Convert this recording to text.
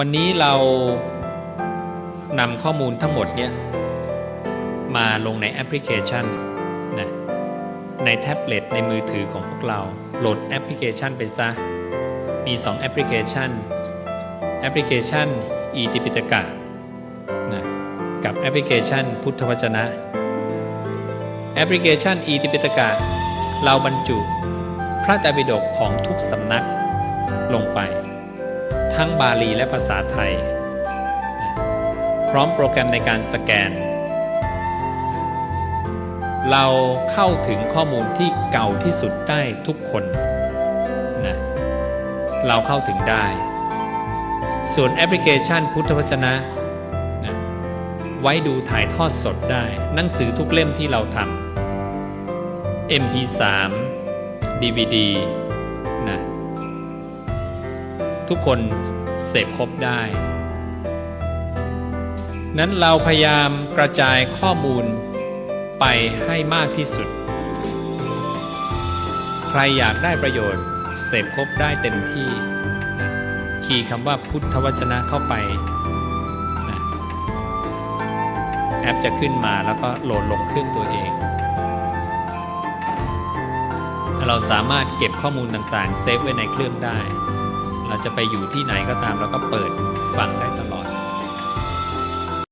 วันนี้เรานำข้อมูลทั้งหมดเนี่ยมาลงในแอปพลิเคชันนะในแท็บเล็ตในมือถือของพวกเราโหลดแอปพลิเคชันไปซะ มี 2 แอปพลิเคชัน แอปพลิเคชัน e ติปิตกะนะกับแอปพลิเคชันพุทธวจนะ แอปพลิเคชัน e ติปิตกะ เราบรรจุพระไตรปิฎกของทุกสำนักลงไป ทั้งบาลีและภาษาไทย พร้อมโปรแกรมในการสแกน เราเข้าถึงข้อมูลที่เก่าที่สุดได้ทุกคนนะเราเข้าถึงได้ ส่วนแอปพลิเคชันพุทธวจนะนะไว้ดูถ่ายทอดสดได้ หนังสือทุกเล่มที่เราทำ MP3 DVD นะ ทุกคนเสพครบได้ นั้นเราพยายามกระจายข้อมูลไปให้มากที่สุด ใครอยากได้ประโยชน์ เสพครบได้เต็มที่นะคีย์คำว่าพุทธวจนะเข้าไปนะแอปจะขึ้นมาแล้วก็โหลดลงเครื่องตัวเอง เราสามารถเก็บข้อมูลต่างๆ เซฟไว้ในเครื่องได้ เราจะไปอยู่ที่ไหนก็ตามเราก็เปิดฟังได้